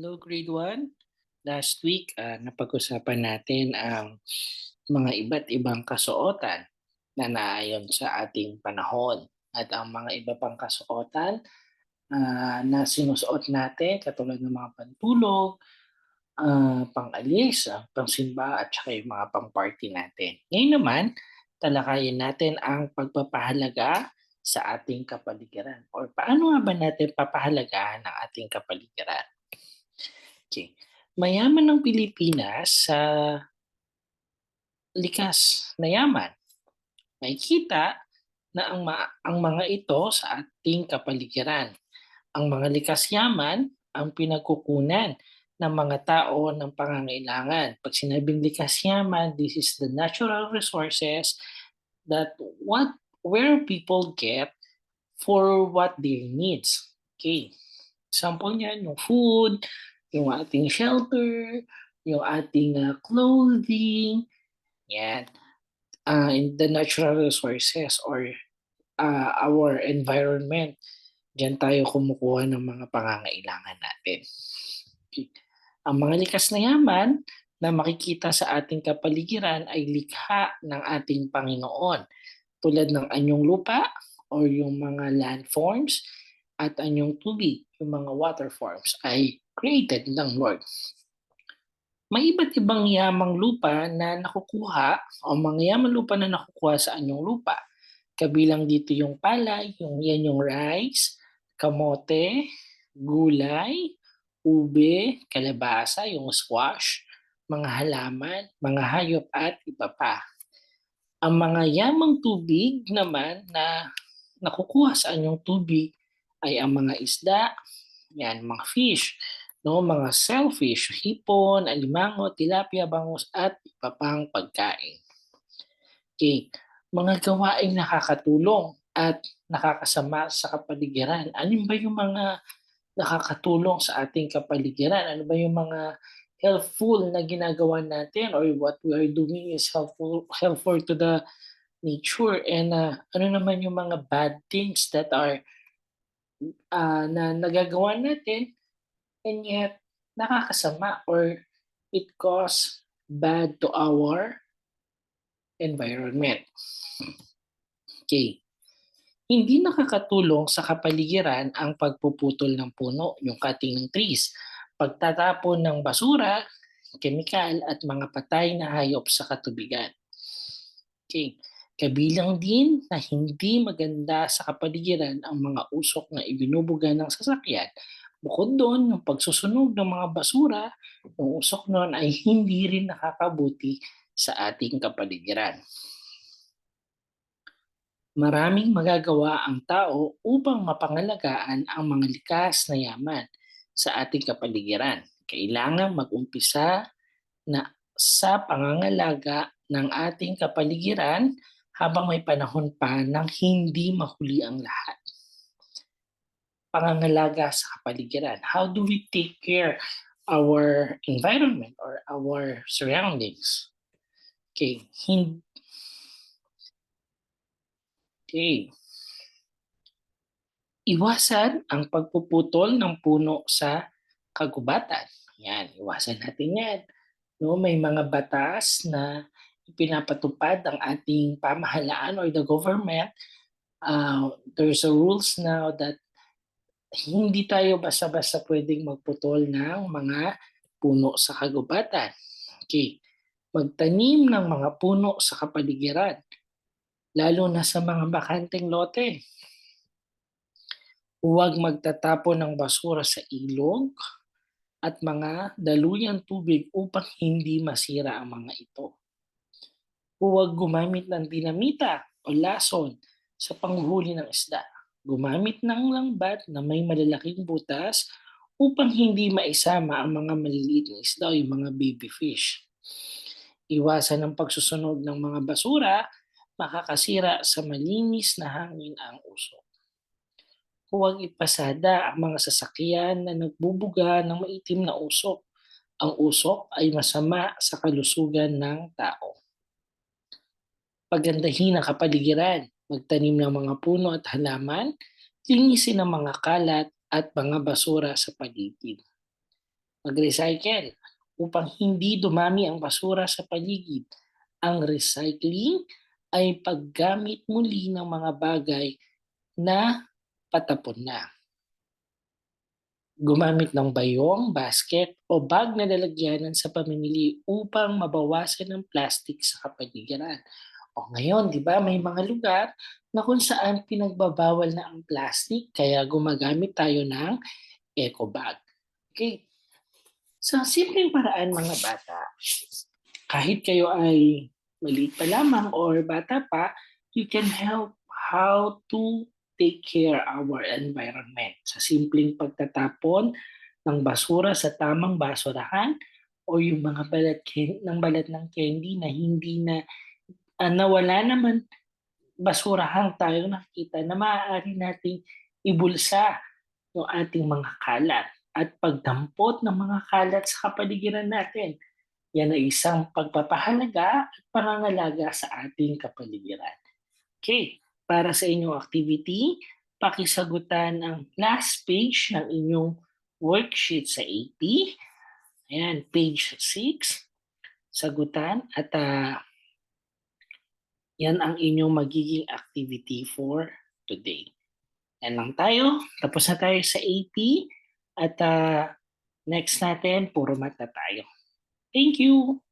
Hello, grade 1. Last week, ah, napag-usapan natin ang mga iba't ibang kasuotan na naayon sa ating panahon. At ang mga iba pang kasuotan ah, na sinusuot natin, katulad ng mga pantulog, ah, pang-alis, ah, pangsimba, at saka yung mga pang-party natin. Ngayon naman, talakayin natin ang pagpapahalaga sa ating kapaligiran or paano nga ba natin papahalagahan ang ating kapaligiran. Okay. Mayaman ng Pilipinas sa likas na yaman. Makikita na ang, ma- ang mga ito sa ating kapaligiran. Ang mga likas yaman ang pinagkukunan ng mga tao ng pangangailangan. Pag sinabing likas yaman, this is the natural resources that what where people get for what their needs. Okay. Example niyan, yung food, yung ating shelter, yung ating ah, clothing, yan. Ah, in the natural resources or ah, our environment, diyan tayo kumukuha ng mga pangangailangan natin. Ang mga likas na yaman na makikita sa ating kapaligiran ay likha ng ating Panginoon tulad ng anyong lupa or yung mga landforms at anyong tubig, yung mga water forms ay created ng Lord. May iba't ibang yamang lupa na nakukuha o mga yamang lupa na nakukuha sa anyong lupa. Kabilang dito yung palay, yung yan yung rice, kamote, gulay, ube, kalabasa, yung squash, mga halaman, mga hayop at iba pa. Ang mga yamang tubig naman na nakukuha sa anyong tubig ay ang mga isda, yan, mga fish, no, mga shellfish, hipon, alimango, tilapia, bangus at iba pang pagkain. Okay, mga gawaing nakakatulong at nakakasama sa kapaligiran. Alin ba yung mga nakakatulong sa ating kapaligiran? Ano ba yung mga helpful na ginagawa natin or what we are doing is helpful helpful to the nature and uh, ano naman yung mga bad things that are uh, na nagagawa natin and yet nakakasama or it cause bad to our environment. Okay. Hindi nakakatulong sa kapaligiran ang pagpuputol ng puno, yung cutting ng trees pagtatapon ng basura, kemikal at mga patay na hayop sa katubigan. Okay. Kabilang din na hindi maganda sa kapaligiran ang mga usok na ibinubuga ng sasakyan. Bukod doon, yung pagsusunog ng mga basura, yung usok noon ay hindi rin nakakabuti sa ating kapaligiran. Maraming magagawa ang tao upang mapangalagaan ang mga likas na yaman sa ating kapaligiran. Kailangan mag-umpisa na sa pangangalaga ng ating kapaligiran habang may panahon pa nang hindi mahuli ang lahat. Pangangalaga sa kapaligiran. How do we take care our environment or our surroundings? Okay. Okay. Iwasan ang pagpuputol ng puno sa kagubatan. Yan, iwasan natin yan. No, may mga batas na pinapatupad ang ating pamahalaan or the government. Uh, there's a rules now that hindi tayo basta-basta pwedeng magputol ng mga puno sa kagubatan. Okay. Magtanim ng mga puno sa kapaligiran, lalo na sa mga bakanteng lote. Huwag magtatapon ng basura sa ilog at mga daluyang tubig upang hindi masira ang mga ito. Huwag gumamit ng dinamita o lason sa panghuli ng isda. Gumamit ng langbat na may malalaking butas upang hindi maisama ang mga maliliit na isda o yung mga baby fish. Iwasan ang pagsusunog ng mga basura, makakasira sa malinis na hangin ang usok huwag ipasada ang mga sasakyan na nagbubuga ng maitim na usok. Ang usok ay masama sa kalusugan ng tao. Pagandahin ang kapaligiran, magtanim ng mga puno at halaman, linisin ang mga kalat at mga basura sa paligid. mag-recycle upang hindi dumami ang basura sa paligid. Ang recycling ay paggamit muli ng mga bagay na patapon na. Gumamit ng bayong, basket o bag na lalagyanan sa pamimili upang mabawasan ang plastic sa kapaligiran. O ngayon, di ba, may mga lugar na kung saan pinagbabawal na ang plastic kaya gumagamit tayo ng eco bag. Okay. Sa simpleng paraan mga bata, kahit kayo ay maliit pa lamang or bata pa, you can help how to take care our environment sa simpleng pagtatapon ng basura sa tamang basurahan o yung mga balat ng balat ng candy na hindi na ah, nawala naman basurahan tayo nakikita na maaari nating ibulsa yung ating mga kalat at pagdampot ng mga kalat sa kapaligiran natin. Yan ay isang pagpapahalaga at pangangalaga sa ating kapaligiran. Okay, para sa inyong activity, pakisagutan ang last page ng inyong worksheet sa AP. Ayan, page 6. Sagutan at ah, yan ang inyong magiging activity for today. Yan lang tayo. Tapos na tayo sa AP. At ah, next natin, puro mata tayo. Thank you!